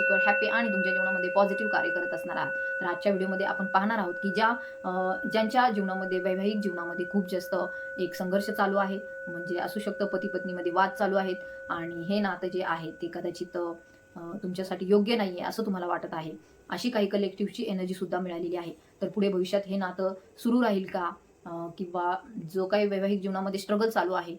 Secure happy आणि तुमच्या जीवनामध्ये पॉझिटिव्ह कार्य करत असणार आहात. तर आजच्या व्हिडिओमध्ये आपण पाहणार आहोत की ज्या ज्यांच्या जीवनामध्ये वैवाहिक जीवनामध्ये खूप जास्त एक संघर्ष चालू आहे. म्हणजे असू शकतं पती पत्नीमध्ये वाद चालू आहेत. आणि हे नातं जे आहे ते कदाचित तुमच्यासाठी योग्य नाही आहे असं तुम्हाला वाटत आहे. अशी काही कलेक्टिव्हची एनर्जी सुद्धा मिळालेली आहे. तर पुढे भविष्यात हे नातं सुरू राहील का? किंवा जो काही वैवाहिक जीवनामध्ये स्ट्रगल चालू आहे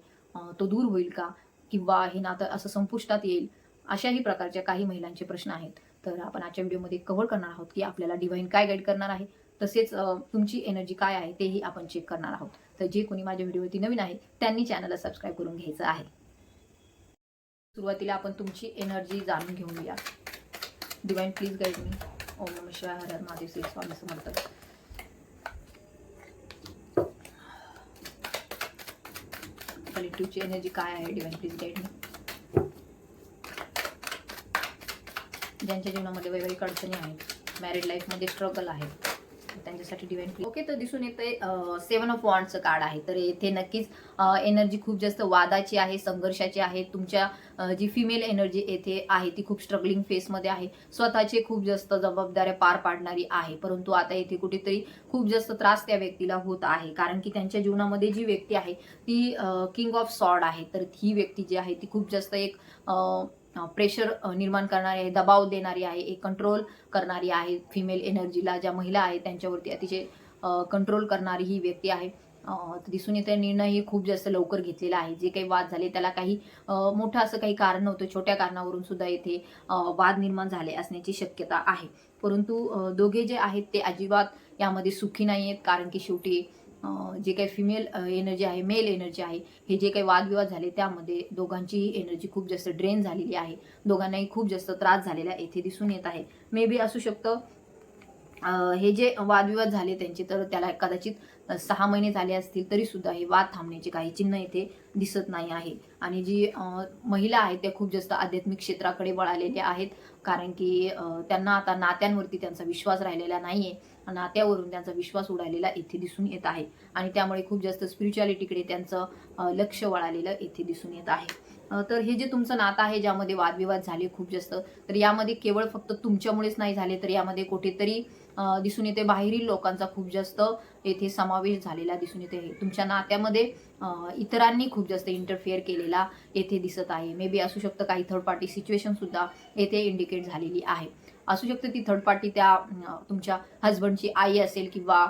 तो दूर होईल का? किंवा हे नातं असं संपुष्टात येईल? अशाही प्रकारच्या काही महिलांचे प्रश्न आहेत. तर आपण आजच्या व्हिडिओमध्ये कव्हर करणार आहोत की आपल्याला डिव्हाइन काय गाईड करणार आहे. तसेच तुमची एनर्जी काय आहे तेही आपण चेक करणार आहोत. तर जे कोणी माझ्या व्हिडिओवरती नवीन आहे त्यांनी चॅनलला सबस्क्राईब करून घ्यायचं आहे. सुरुवातीला आपण तुमची एनर्जी जाणून घेऊया. डिवाइन प्लीज गाईड मी ओम नम शिवाय हर हर महादेव श्री स्वामी समर्थ. कलेक्टिव्हची एनर्जी काय आहे? डिवाइन प्लीज गाईड मी ज्यांच्या जीवनामध्ये वैवाहिक अडचणी आहेत मॅरिड लाईफमध्ये स्ट्रगल आहे त्यांच्यासाठी डिवाइन ओके तर दिसून येते सेवन ऑफ वॉन्डचं कार्ड आहे. तर येथे नक्कीच एनर्जी खूप जास्त वादाची आहे संघर्षाची आहे. तुमच्या जी फिमेल एनर्जी येथे आहे ती खूप स्ट्रगलिंग फेसमध्ये आहे. स्वतःचे खूप जास्त जबाबदाऱ्या पार पाडणारी आहे. परंतु आता येथे कुठेतरी खूप जास्त त्रास त्या व्यक्तीला होत आहे. कारण की त्यांच्या जीवनामध्ये जी व्यक्ती आहे ती किंग ऑफ सॉर्ड आहे. तर ही व्यक्ती जी आहे ती खूप जास्त एक प्रेशर निर्माण करणारी आहे दबाव देणारी आहे एक कंट्रोल करणारी आहे फिमेल एनर्जीला ज्या महिला आहेत त्यांच्यावरती अतिशय कंट्रोल करणारी ही व्यक्ती आहे. दिसून येते निर्णयही खूप जास्त लवकर घेतलेला आहे. जे काही वाद झाले त्याला काही मोठं असं काही कारण नव्हतं. छोट्या कारणावरून सुद्धा येथे वाद निर्माण झाले असण्याची शक्यता आहे. परंतु दोघे जे आहेत ते अजिबात यामध्ये सुखी नाही आहेत कारण की शेवटी जे काही फिमेल एनर्जी आहे मेल एनर्जी आहे हे जे काही वादविवाद झाले त्यामध्ये दोघांचीही एनर्जी खूप जास्त ड्रेन झालेली आहे. दोघांनाही खूप जास्त त्रास झालेला येथे दिसून येत आहे. मे बी असू शकतं हे जे वादविवाद झाले त्यांचे तर त्याला कदाचित सहा महिने झाले असतील तरी सुद्धा हे वाद थांबण्याचे काही चिन्ह येथे दिसत नाही आहे. आणि जी महिला आहेत त्या खूप जास्त आध्यात्मिक क्षेत्राकडे वळालेल्या आहेत कारण की त्यांना आता नात्यांवरती त्यांचा विश्वास राहिलेला नाहीये. नात्यावरून त्यांचा विश्वास उडालेला येथे दिसून येत आहे. आणि त्यामुळे खूप जास्त स्पिरिच्युअलिटीकडे त्यांचं लक्ष वळालेलं येथे दिसून येत आहे. तर हे जे तुमचं नातं आहे ज्यामध्ये वादविवाद झाले खूप जास्त तर यामध्ये केवळ फक्त तुमच्यामुळेच नाही झाले तर यामध्ये कुठेतरी दिसून येते बाहेरील लोकांचा खूप जास्त येथे समावेश झालेला दिसून येते. तुमच्या नात्यामध्ये इतरांनी खूप जास्त इंटरफेअर केलेला येथे दिसत आहे. मे बी असू शकतं काही थर्ड पार्टी सिच्युएशन सुद्धा येथे इंडिकेट झालेली आहे. असू शकते ती थर्ड पार्टी त्या तुमच्या हजबंडची आई असेल किंवा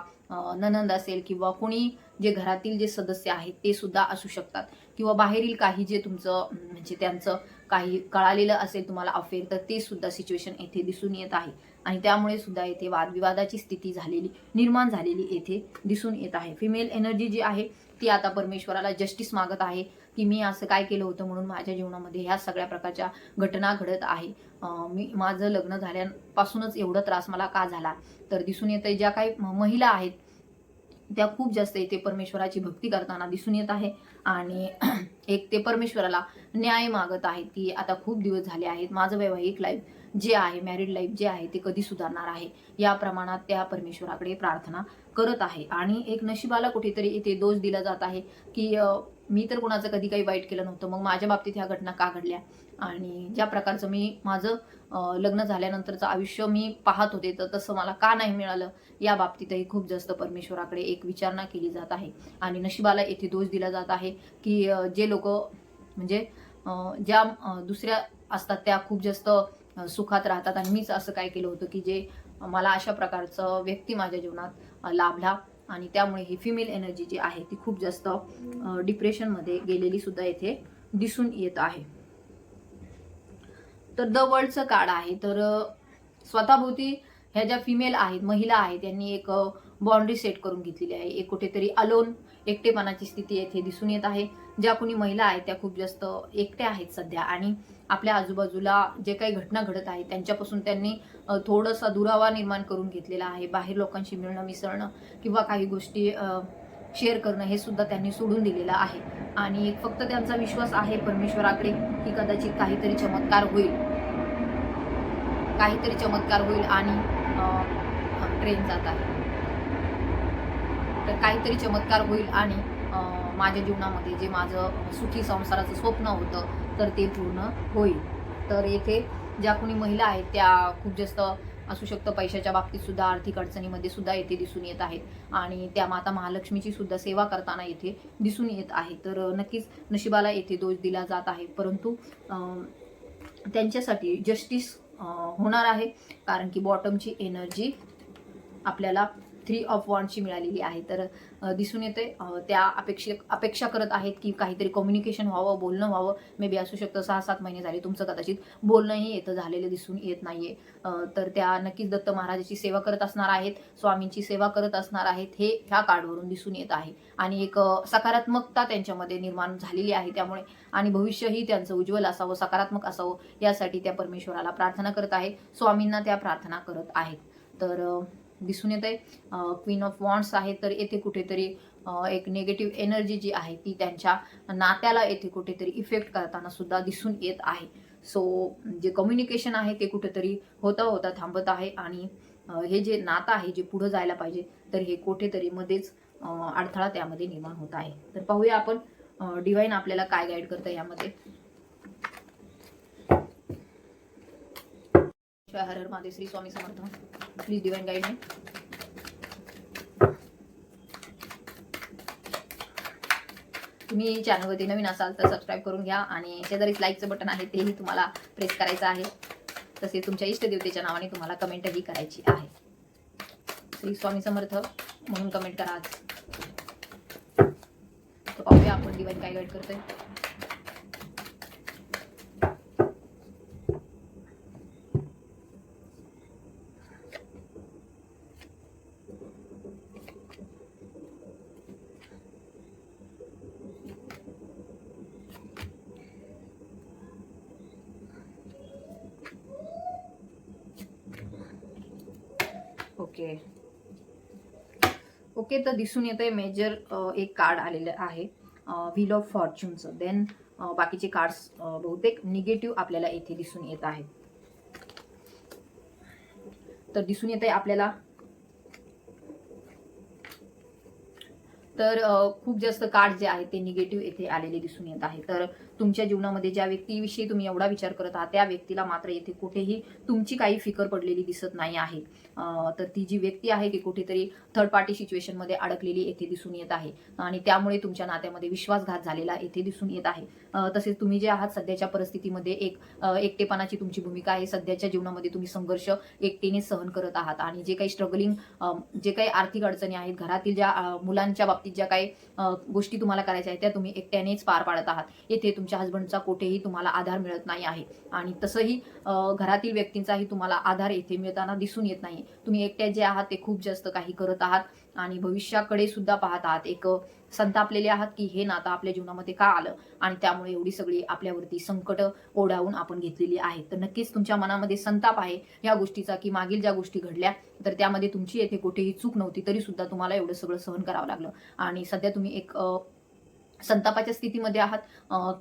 ननंद असेल किंवा कोणी जे घरातील जे सदस्य आहेत ते सुद्धा असू शकतात. किंवा बाहेरील काही जे तुमचं म्हणजे त्यांचं काही कळालेलं असेल तुम्हाला अफेअर तर ते सुद्धा सिच्युएशन येथे दिसून येत आहे. आणि त्यामुळे सुद्धा येथे वादविवादाची स्थिती झालेली निर्माण झालेली येथे दिसून येत आहे. फिमेल एनर्जी जी आहे ती आता परमेश्वराला जस्टिस मागत आहे. की मी असं काय केलं होतं म्हणून माझ्या जीवनामध्ये ह्या सगळ्या प्रकारच्या घटना घडत आहे. मी माझं लग्न झाल्यापासूनच एवढा त्रास मला का झाला? तर दिसून येतं ज्या काही महिला आहेत त्या खूप जास्त इथे परमेश्वराची भक्ती करताना दिसून येत आहे आणि एक ते परमेश्वराला न्याय मागत आहेत. की आता खूप दिवस झाले आहेत. माझं वैवाहिक लाईफ जे आहे मॅरिड लाईफ जे आहे ते कधी सुधारणार आहे? या प्रमाणात त्या परमेश्वराकडे प्रार्थना करत आहे. आणि एक नशिबाला कुठेतरी इथे दोष दिला जात आहे की मी तर कुणाचं कधी काही वाईट केलं नव्हतं. मग माझ्या बाबतीत ह्या घटना का घडल्या? आणि ज्या प्रकारचं मी माझं लग्न झाल्यानंतरचं आयुष्य मी पाहत होते तर तसं मला का नाही मिळालं? या बाबतीतही खूप जास्त परमेश्वराकडे एक विचारणा केली जात आहे. आणि नशिबाला येथे दोष दिला जात आहे की जे लोक म्हणजे ज्या दुसऱ्या असतात त्या खूप जास्त सुखात राहतात. आणि मीच असं काय केलं होतं की जे मला अशा प्रकारचं व्यक्ती माझ्या जीवनात लाभला. आणि त्यामुळे ही फिमेल एनर्जी जी आहे ती खूप जास्त डिप्रेशनमध्ये गेलेली सुद्धा येथे दिसून येत आहे. तर द वर्ल्डचं कार्ड आहे. तर स्वतःभोवती ह्या ज्या फिमेल आहेत महिला आहेत त्यांनी एक बाउंड्री सेट करून घेतलेली आहे. एक कुठेतरी अलोन एकटेपणाची स्थिती येथे दिसून येत आहे. ज्या कोणी महिला आहेत त्या खूप जास्त एकट्या आहेत सध्या. आणि आपल्या आजूबाजूला जे काही घटना घडत आहेत त्यांच्यापासून त्यांनी थोडासा दुरावा निर्माण करून घेतलेला आहे. बाहेर लोकांशी मिळणं मिसळणं किंवा काही गोष्टी शेअर करणं हे सुद्धा त्यांनी सोडून दिलेलं आहे. आणि एक फक्त त्यांचा विश्वास आहे परमेश्वराकडे की कदाचित काहीतरी चमत्कार होईल. काहीतरी चमत्कार होईल आणि ट्रेन जात आहे. तर काहीतरी चमत्कार होईल आणि माझ्या जीवनामध्ये जे माझं सुखी संसाराचं स्वप्न होतं तर ते पूर्ण होईल. तर येथे ज्या कोणी महिला आहेत त्या खूप जास्त असू शकतं पैशाच्या बाबतीत सुद्धा आर्थिक अडचणीमध्ये सुद्धा येथे दिसून येत आहेत. आणि त्या माता महालक्ष्मीची सुद्धा सेवा करताना येथे दिसून येत आहे. तर नक्कीच नशिबाला येथे दोष दिला जात आहे. परंतु त्यांच्यासाठी जस्टिस होणार आहे. कारण की बॉटमची एनर्जी आपल्याला थ्री ऑफ वॉन्डची मिळालेली आहे. तर दिसून येते त्या अपेक्षे अपेक्षा करत आहेत की काहीतरी कम्युनिकेशन व्हावं बोलणं व्हावं. मे बी असू शकतं सहा सात महिने झाले तुमचं कदाचित बोलणंही येतं झालेलं दिसून येत नाहीये. आहे तर त्या नक्कीच दत्त महाराजाची सेवा करत असणार आहेत स्वामींची सेवा करत असणार आहेत हे ह्या कार्डवरून दिसून येत आहे. आणि एक सकारात्मकता त्यांच्यामध्ये निर्माण झालेली आहे त्यामुळे. आणि भविष्यही त्यांचं उज्ज्वल असावं सकारात्मक असावं यासाठी त्या परमेश्वराला प्रार्थना करत आहे स्वामींना त्या प्रार्थना करत आहेत. तर दिसून येत आहे क्वीन ऑफ वॉन्ड्स आहे तर येथे कुठेतरी एक निगेटिव्ह एनर्जी जी आहे ती त्यांच्या नात्याला येथे कुठेतरी इफेक्ट करताना सुद्धा दिसून येत आहे. सो जे कम्युनिकेशन आहे ते कुठेतरी होता होता थांबत आहे आणि हे जे नातं आहे जे पुढं जायला पाहिजे तर हे कुठेतरी मध्येच अडथळा त्यामध्ये निर्माण होत आहे. तर पाहूया आपण डिवाईन आपल्याला काय गाईड करतं यामध्ये. Har Har Mahadev Shri Swami Samarth. Please divine guide मी तुम्ही चॅनलवरती नवीन असाल तर सबस्क्राईब करून घ्या आणि शेजारीच लाईकचं बटन आहे तेही तुम्हाला प्रेस करायचं आहे. तसेच तुमच्या इष्टदेवतेच्या नावाने तुम्हाला कमेंटही करायची आहे. श्री स्वामी समर्थ म्हणून कमेंट करा आज. पाहूया आपण डिवाईन काय गाईड करतोय. ओके. ओके तर दिसून येतंय मेजर एक कार्ड आलेलं आहे. व्हील ऑफ फॉर्च्यूनचं देन बाकीचे कार्ड्स बहुतेक निगेटिव्ह आपल्याला येथे दिसून येत आहेत. तर दिसून येत आहे आपल्याला तर खूप जास्त कार्ड जे आहेत ते निगेटिव्ह येथे आलेले दिसून येत आहे. तर तुमच्या जीवनामध्ये ज्या व्यक्तीविषयी तुम्ही एवढा विचार करत आहात त्या व्यक्तीला मात्र येथे कुठेही तुमची काही फिकर पडलेली दिसत नाही आहे. तर ती जी व्यक्ती आहे ती कुठेतरी थर्ड पार्टी सिच्युएशनमध्ये अडकलेली येथे दिसून येत आहे. आणि त्यामुळे तुमच्या नात्यामध्ये विश्वासघात झालेला येथे दिसून येत आहे. तसेच तुम्ही जे आहात सध्याच्या परिस्थितीमध्ये एक एकटेपणाची तुमची भूमिका आहे. सध्याच्या जीवनामध्ये तुम्ही संघर्ष एकटेने सहन करत आहात. आणि जे काही स्ट्रगलिंग जे काही आर्थिक अडचणी आहेत घरातील ज्या मुलांच्या बाबतीत ज्या काही गोष्टी तुम्हाला करायच्या आहेत त्या तुम्ही एकट्यानेच पार पाडत आहात. येथे तुमच्या हस्बंडचा कुठेही तुम्हाला आधार मिळत नाही आहे. आणि तसंही घरातील व्यक्तींचाही तुम्हाला आधार येथे मिळताना दिसून येत नाही. तुम्ही एकट्या जे आहात ते खूप जास्त काही करत आहात. आणि भविष्याकडे सुद्धा पाहत आहात एक संतापलेले आहात की हे नातं आपल्या जीवनामध्ये का आलं? आणि त्यामुळे एवढी सगळी आपल्यावरती संकट ओढावून आपण घेतलेली आहेत. तर नक्कीच तुमच्या मनामध्ये संताप आहे या गोष्टीचा की मागील ज्या गोष्टी घडल्या तर त्यामध्ये तुमची येथे कुठेही चूक नव्हती तरी सुद्धा तुम्हाला एवढं सगळं सहन करावं लागलं. आणि सध्या तुम्ही एक संतापाच्या स्थितीमध्ये आहात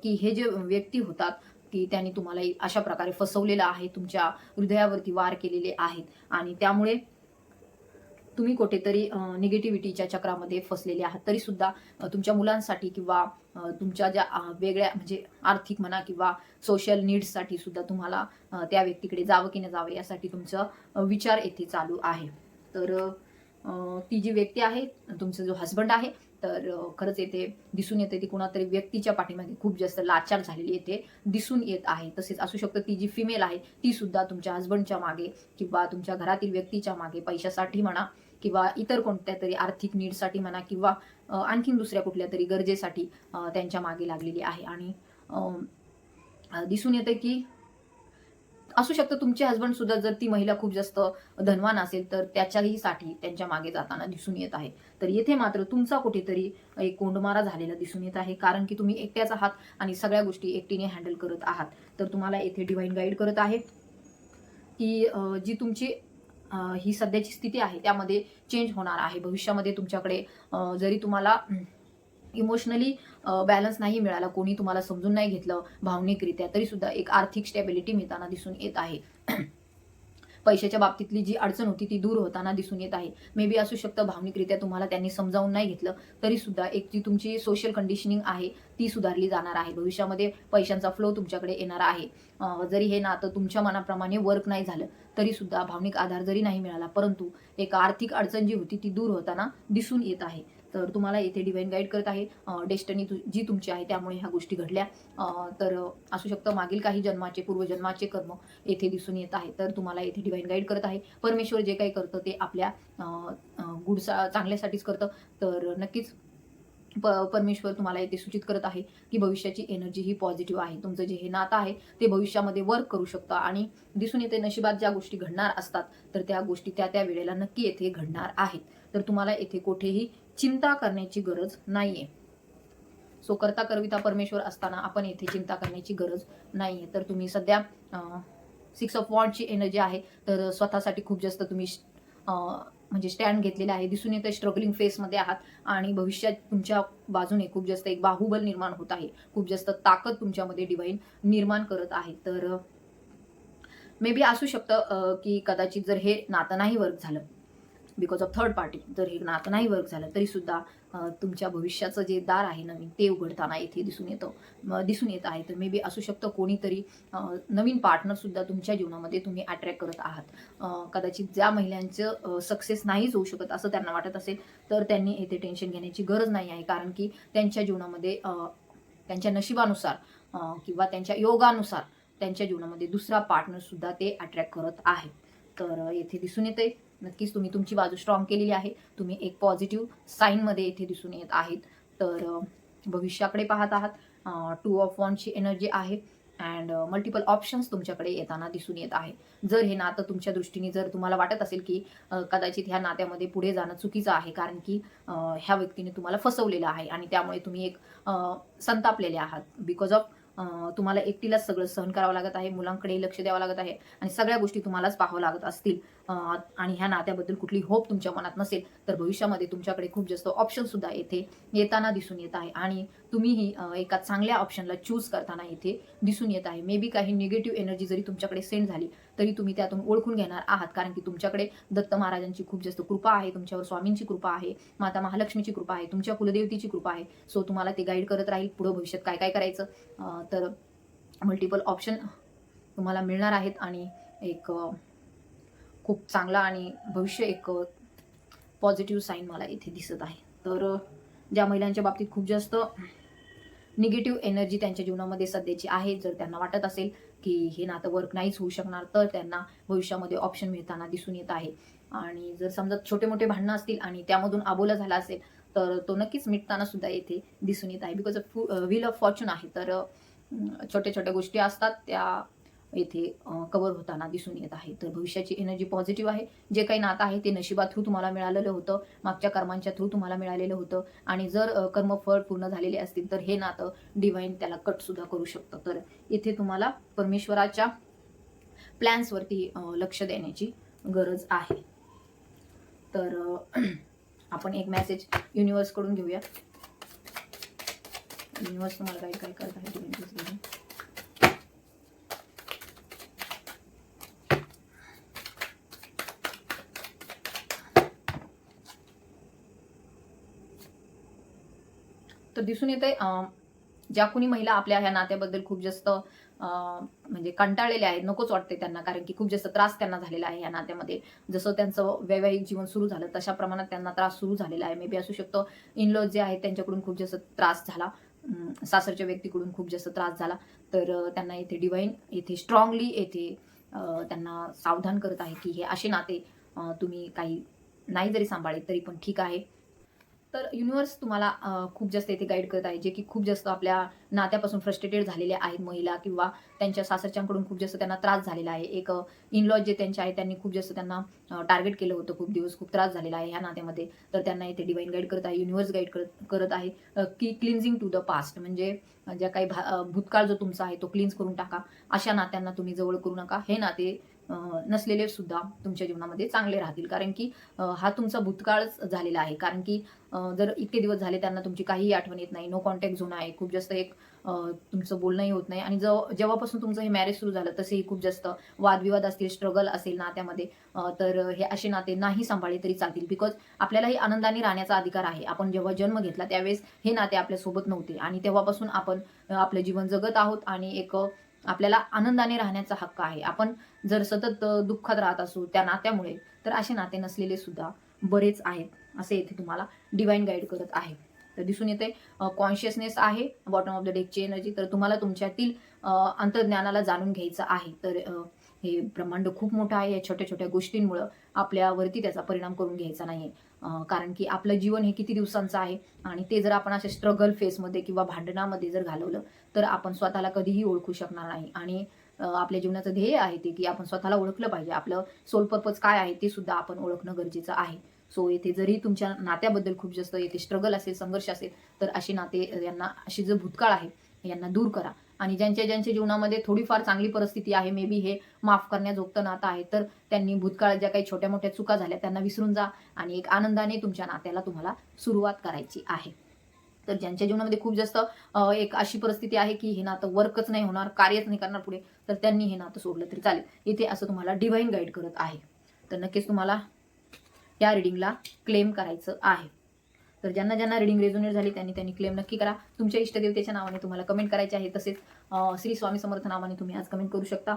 की हे जे व्यक्ती होतात की त्यांनी तुम्हाला अशा प्रकारे फसवलेलं आहे तुमच्या हृदयावरती वार केलेले आहेत. आणि त्यामुळे तुम्ही कुठेतरी निगेटिव्हिटीच्या चक्रामध्ये फसलेले आहात. तरी सुद्धा तुमच्या मुलांसाठी किंवा तुमच्या ज्या वेगळ्या म्हणजे आर्थिक म्हणा किंवा सोशल नीड्ससाठी सुद्धा तुम्हाला त्या व्यक्तीकडे जावं की नाही जावं यासाठी तुमचं विचार येथे चालू आहे. तर ती जी व्यक्ती आहे तुमचा जो हस्बंड आहे तर खरंच येते दिसून येते ती कुणातरी व्यक्तीच्या पाठीमागे खूप जास्त लाचार झालेली येते दिसून येत आहे. तसेच असू शकतं ती जी फिमेल आहे ती सुद्धा तुमच्या हस्बंडच्या मागे किंवा तुमच्या घरातील व्यक्तीच्या मागे पैशासाठी म्हणा किंवा इतर कोणत्या तरी आर्थिक नीडसाठी म्हणा किंवा आणखीन दुसऱ्या कुठल्या तरी गरजेसाठी त्यांच्या मागे लागलेली आहे. आणि दिसून येते की असू शकतं तुमचे हस्बंड सुद्धा जर ती महिला खूप जास्त धनवान असेल तर त्याच्याही साठी त्यांच्या मागे जाताना दिसून येत आहे. तर येथे मात्र तुमचा कुठेतरी एक कोंडमारा झालेला दिसून येत आहे कारण की तुम्ही एकट्याच आहात आणि सगळ्या गोष्टी एकटीने हँडल करत आहात. तर तुम्हाला येथे डिवाईन गाईड करत आहे की जी तुमची ही सध्याची स्थिती आहे त्यामध्ये चेंज होणार आहे. भविष्यामध्ये तुमच्याकडे जरी तुम्हाला इमोशनली बॅलन्स नाही मिळाला कोणी तुम्हाला समजून नाही घेतलं भावनिकरित्या तरी सुद्धा एक आर्थिक स्टॅबिलिटी मिळताना दिसून येत आहे. पैशाच्या बाबतीतली जी अडचण होती ती दूर होताना दिसून येत आहे. मे बी असू शकतं भावनिकरित्या तुम्हाला त्यांनी समजावून नाही घेतलं तरी सुद्धा एक जी तुमची सोशल कंडिशनिंग आहे ती सुधारली जाणार आहे. भविष्यामध्ये पैशांचा फ्लो तुमच्याकडे येणार आहे. जरी हे नातं तुमच्या मनाप्रमाणे वर्क नाही झालं तरी सुद्धा भावनिक आधार जरी नाही मिळाला परंतु एक आर्थिक अडचण जी होती ती दूर होताना दिसून येत आहे. तर तुम्हाला येथे डिवाईन गाईड करत आहे. डेस्टनी जी तुमची आहे त्यामुळे ह्या गोष्टी घडल्या. तर असू शकतं मागील काही जन्माचे पूर्वजन्माचे कर्म येथे दिसून येत आहे तर तुम्हाला येथे डिवाईन गाईड करत आहे. परमेश्वर जे काही करतं ते आपल्या गुडसा चांगल्यासाठीच करतं. तर नक्कीच प परमेश्वर तुम्हाला येथे सूचित करत आहे की भविष्याची एनर्जी ही पॉझिटिव्ह आहे. तुमचं जे हे नातं आहे ते भविष्यामध्ये वर्क करू शकतं आणि दिसून येते नशिबात ज्या गोष्टी घडणार असतात तर त्या गोष्टी त्या त्या वेळेला नक्की येथे घडणार आहेत. तर तुम्हाला येथे कुठेही चिंता करण्याची गरज नाहीये. सो करता करविता परमेश्वर असताना आपण येथे चिंता करण्याची गरज नाहीये. तर तुम्ही सध्या सिक्स ऑफ वॉन्डची एनर्जी आहे. तर स्वतःसाठी खूप जास्त तुम्ही म्हणजे स्टँड घेतलेला आहे. दिसून येतं स्ट्रगलिंग फेसमध्ये आहात आणि भविष्यात तुमच्या बाजूने खूप जास्त एक बाहुबल निर्माण होत आहे. खूप जास्त ताकद तुमच्यामध्ये डिवाईन निर्माण करत आहे. तर मे बी असू शकतं की कदाचित जर हे नातं नाही वर्क झालं. बिकॉज ऑफ थर्ड पार्टी जर हे नातं नाही वर्क झालं तरीसुद्धा तुमच्या भविष्याचं जे दार आहे नवीन ते उघडताना इथे दिसून येतं. दिसून येत आहे. तर मे बी असू शकतं कोणीतरी नवीन पार्टनरसुद्धा तुमच्या जीवनामध्ये तुम्ही अट्रॅक्ट करत आहात. कदाचित ज्या महिलांचं सक्सेस नाहीच होऊ शकत असं त्यांना वाटत असेल तर त्यांनी येथे टेन्शन घेण्याची गरज नाही आहे. कारण की त्यांच्या जीवनामध्ये त्यांच्या नशिबानुसार किंवा त्यांच्या योगानुसार त्यांच्या जीवनामध्ये दुसरा पार्टनरसुद्धा ते अट्रॅक्ट करत आहेत. तर येथे दिसून येते नक्कीच तुम्ही तुमची बाजू स्ट्रॉंग केलेली आहे. तुम्ही एक पॉझिटिव्ह साईनमध्ये इथे दिसून येत आहेत. तर भविष्याकडे पाहत आहात. टू ऑफ वॉनची एनर्जी आहे. अँड मल्टिपल ऑप्शन्स तुमच्याकडे येताना दिसून येत आहे. जर हे नातं तुमच्या दृष्टीने जर तुम्हाला वाटत असेल की कदाचित ह्या नात्यामध्ये पुढे जाणं चुकीचं आहे. कारण की ह्या व्यक्तीने तुम्हाला फसवलेलं आहे. आणि त्यामुळे तुम्ही एक संतापलेले आहात. बिकॉज ऑफ तुम्हाला एकटीलाच सगळं सहन करावं लागत आहे. मुलांकडे लक्ष द्यावं लागत आहे. आणि सगळ्या गोष्टी तुम्हालाच पाहावं लागत असतील. आणि ह्या नात्याबद्दल कुठली होप तुमच्या मनात नसेल तर भविष्यामध्ये तुमच्याकडे खूप जास्त ऑप्शन सुद्धा येथे येताना दिसून येत आहे. आणि तुम्हीही एका चांगल्या ऑप्शनला चूज करताना इथे दिसून येत आहे. मे बी काही निगेटिव्ह एनर्जी जरी तुमच्याकडे सेंड झाली तरी तुम्ही त्यातून ओळखून घेणार आहात. कारण की तुमच्याकडे दत्त महाराजांची खूप जास्त कृपा आहे तुमच्यावर स्वामींची कृपा आहे माता महालक्ष्मीची कृपा आहे तुमच्या कुलदेवतीची कृपा आहे. सो तुम्हाला ते गाईड करत राहील. पुढं भविष्यात काय काय करायचं? तर मल्टिपल ऑप्शन तुम्हाला मिळणार आहेत. आणि एक खूप चांगला आणि भविष्य एक पॉझिटिव्ह साईन मला इथे दिसत आहे. तर ज्या महिलांच्या बाबतीत खूप जास्त निगेटिव्ह एनर्जी त्यांच्या जीवनामध्ये सध्याची आहे. जर त्यांना वाटत असेल की हे नातं वर्क नाहीच होऊ शकणार तर त्यांना भविष्यामध्ये ऑप्शन मिळताना दिसून येत आहे. आणि जर समजा छोटे मोठे भांडणं असतील आणि त्यामधून आबोला झाला असेल तर तो नक्कीच मिटताना सुद्धा येथे दिसून येत आहे. बिकॉज व्हील ऑफ फॉर्च्यून आहे. तर छोट्या छोट्या गोष्टी असतात त्या येथे कव्हर होताना दिसून येत आहे. तर भविष्याची एनर्जी पॉझिटिव्ह आहे. जे काही नातं आहे ते नशिबा थ्रू तुम्हाला मिळालेलं होतं. मागच्या कर्मांच्या थ्रू तुम्हाला मिळालेलं होतं. आणि जर कर्मफळ पूर्ण झालेले असतील तर हे नातं डिवाईन त्याला कटसुद्धा करू शकतं. तर इथे तुम्हाला परमेश्वराच्या प्लॅन्सवरती लक्ष देण्याची गरज आहे. तर आपण एक मेसेज युनिवर्सकडून घेऊया. युनिवर्स तुम्हाला काय काय करत आहे दिसून येते ज्या कुणी महिला आपल्या ह्या नात्याबद्दल खूप जास्त म्हणजे कंटाळलेल्या आहेत नकोच वाटते त्यांना कारण की खूप जास्त त्रास त्यांना झालेला आहे या नात्यामध्ये. जसं त्यांचं वैवाहिक जीवन सुरू झालं तशा प्रमाणात त्यांना त्रास सुरू झालेला आहे. मे बी असू शकतो इनलॉज जे आहेत त्यांच्याकडून खूप जास्त त्रास झाला. सासरच्या व्यक्तीकडून खूप जास्त त्रास झाला. तर त्यांना येथे डिवाईन येथे स्ट्रॉंगली येथे त्यांना सावधान करत आहे की हे असे नाते तुम्ही काही नाही जरी सांभाळले तरी पण ठीक आहे. तर युनिव्हर्स तुम्हाला खूप जास्त इथे गाईड करत आहे. जे की खूप जास्त आपल्या नात्यापासून फ्रस्ट्रेटेड झालेले आहेत महिला किंवा त्यांच्या सासरच्यांकडून खूप जास्त त्यांना त्रास झालेला आहे. एक इनलॉज जे त्यांचे आहे त्यांनी खूप जास्त त्यांना टार्गेट केलं होतं. खूप दिवस खूप त्रास झालेला आहे ह्या नात्यामध्ये. तर त्यांना इथे डिवाईन गाईड करत आहे युनिव्हर्स गाईड करत करत आहे. की क्लिन्झिंग टू द पास्ट म्हणजे ज्या काही भा- भूतकाळ जो तुमचा आहे तो क्लिन्स करून टाका. अशा नात्यांना तुम्ही जवळ करू नका. हे नाते नसलेले सुद्धा तुमच्या जीवनामध्ये चांगले राहतील. कारण की हा तुमचा भूतकाळच झालेला आहे. कारण की जर इतके दिवस झाले त्यांना तुमची काहीही आठवण येत नाही. नो कॉन्टॅक्ट झोन आहे. खूप जास्त एक तुमचं बोलणंही होत नाही. आणि जेव्हा जेव्हापासून तुमचं हे मॅरेज सुरू झालं तसेही खूप जास्त वादविवाद असतील स्ट्रगल असेल नात्यामध्ये तर हे असे नाते नाही सांभाळले तरी चालतील. बिकॉज आपल्यालाही आनंदाने राहण्याचा अधिकार आहे. आपण जेव्हा जन्म घेतला त्यावेळेस हे नाते आपल्यासोबत नव्हते. आणि तेव्हापासून आपण आपलं जीवन जगत आहोत. आणि एक आपल्याला आनंदाने राहण्याचा हक्क आहे. आपण जर सतत दुःखात राहत असू त्या नात्यामुळे तर असे नाते नसलेले सुद्धा बरेच आहेत असे येथे तुम्हाला डिवाईन गाईड करत आहे. तर दिसून येते कॉन्शियसनेस आहे बॉटम ऑफ द डेकची एनर्जी तर तुम्हाला तुमच्यातील अंतर्ज्ञानाला जाणून घ्यायचं आहे. तर हे ब्रह्मांड खूप मोठं आहे या छोट्या छोट्या गोष्टींमुळं आपल्यावरती त्याचा परिणाम करून घ्यायचा नाही आहे कारण की आपलं जीवन हे किती दिवसांचं आहे आणि ते जर आपण अशा स्ट्रगल फेसमध्ये किंवा भांडणामध्ये जर घालवलं तर आपण स्वतःला कधीही ओळखू शकणार नाही. आणि आपल्या जीवनाचं ध्येय आहे ते की आपण स्वतःला ओळखलं पाहिजे. आपलं सोल पर्पज काय आहे ते सुद्धा आपण ओळखणं गरजेचं आहे. सो येथे जरी तुमच्या नात्याबद्दल खूप जास्त येथे स्ट्रगल असेल संघर्ष असेल तर अशी नाते यांना अशी जो भूतकाळ आहे यांना दूर करा. आणि ज्यांच्या ज्यांच्या जीवनामध्ये थोडीफार चांगली परिस्थिती आहे मे बी हे माफ करण्याजोगतं नातं आहे तर त्यांनी भूतकाळात ज्या काही छोट्या मोठ्या चुका झाल्या त्यांना विसरून जा. आणि एक आनंदाने तुमच्या नात्याला तुम्हाला सुरुवात करायची आहे. तर ज्यांच्या जीवनामध्ये खूप जास्त एक अशी परिस्थिती आहे की हे नातं वर्कच नाही होणार कार्यच नाही करणार पुढे तर त्यांनी हे नातं सोडलं तरी चालेल. इथे असं तुम्हाला डिव्हाइन गाईड करत आहे. तर नक्कीच तुम्हाला या रिडिंगला क्लेम करायचं आहे. तर ज्यांना ज्यांना रिडिंग रेझोनेट झाली त्यांनी त्यांनी क्लेम नक्की करा. तुमच्या इष्टदेवतेच्या नावाने तुम्हाला कमेंट करायचे आहे तसेच श्री स्वामी समर्थ नावाने तुम्ही आज कमेंट करू शकता.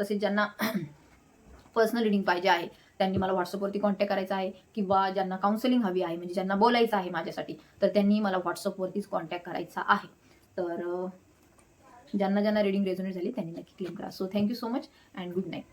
तसेच ज्यांना पर्सनल रिडिंग पाहिजे आहे त्यांनी मला व्हॉट्सअपवरती कॉन्टॅक्ट करायचा आहे किंवा ज्यांना काउन्सिलिंग हवी आहे म्हणजे ज्यांना बोलायचं आहे माझ्यासाठी तर त्यांनी मला व्हॉट्सअपवरतीच कॉन्टॅक्ट करायचा आहे. तर ज्यांना ज्यांना रिडिंग रेझोनेट झाली त्यांनी नक्की क्लेम करा. So thank you so much and good night